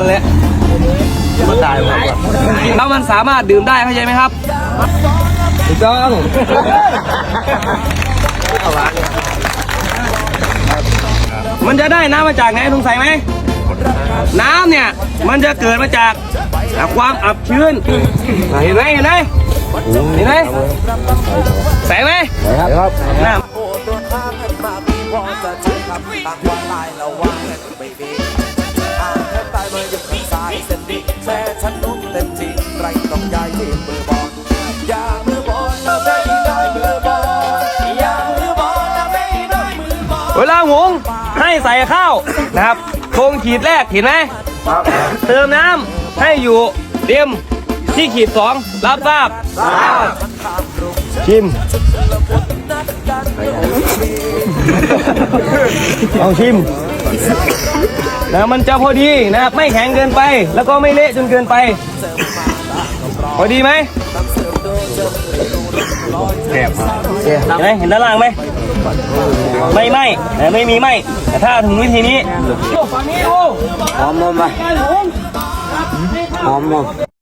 นั่นแหละมันตายหมดว่ะแล้วมันสามารถดื่มได้เข้าใจไหมครับถูกต้องมันจะได้น้ำมาจากไหนสงสัยไหม น้ำเนี่ย มันจะเกิดมาจากความอับชื้น เห็นไหมเห็นไหมเห็นไหมใส่ไหมครับน้โอ้ตัวทางกันมาปีพอจะเชื่อคำ แช่ฉันนุ่มเต็มที่ไรต้องย้ายที่มือบอลอย่ามือบอลนะไม่ได้มือบอลอย่ามือบอลนะไม่ได้มือบอลเวลาหุงให้ใส่ข้าวนะครับโครงขีดแรกเห็นไหมเติมน้ำให้อยู่เต็มที่ขีดสองรับทราบชิมลองชิม นะมันจะพอดีนะครับไม่แข็งเกินไป แล้วก็ไม่เละจนเกินไป พอดีไหมแก็บครับเห็นไหมเห็นด้านล่างไหมไม่ไหมแต่ไม่มีไหมแต่ถ้าถึงวิธีนี้ฝั่งนี้ดูหอมมั้ยการหุงหอมมั้ย